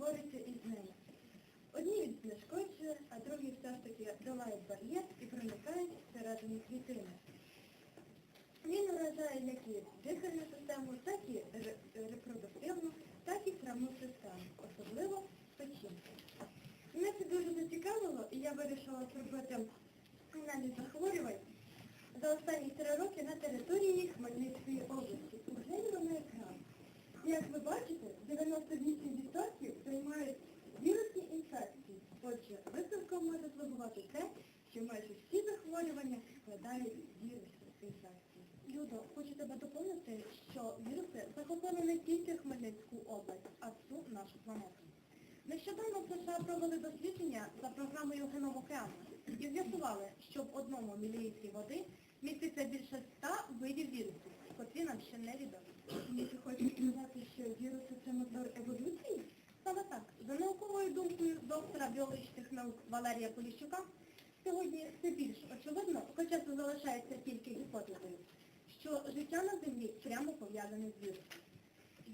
бореться із ними. Одні від знешкоджує, а другі все ж таки долають бар'єр і проникають всередині клітини. Він вражає як і дихальну систему, так і репродуктивну, так і храмну систему, особливо печінку. Мене це дуже зацікавило, і я вирішила зробити аналіз захворювань за останні три роки на території Хмельницької може те, що майже всі захворювання складають вірусні інфекції. Людо, хочу тебе доповнити, що віруси захопили не тільки Хмельницьку область, а всю нашу планету. Нещодавно в США провели дослідження за програмою Геном океану і з'ясували, що в одному мілілітрі води міститься більше ста видів вірусів, котрі нам ще не відомі. Ти сказати, що віруси це мотор еволюції? Саме так, за науковою думкою доктора біологічних наук Валерія Поліщука, сьогодні все більш очевидно, хоча це залишається тільки гіпотезою, що життя на Землі прямо пов'язане з вірусом.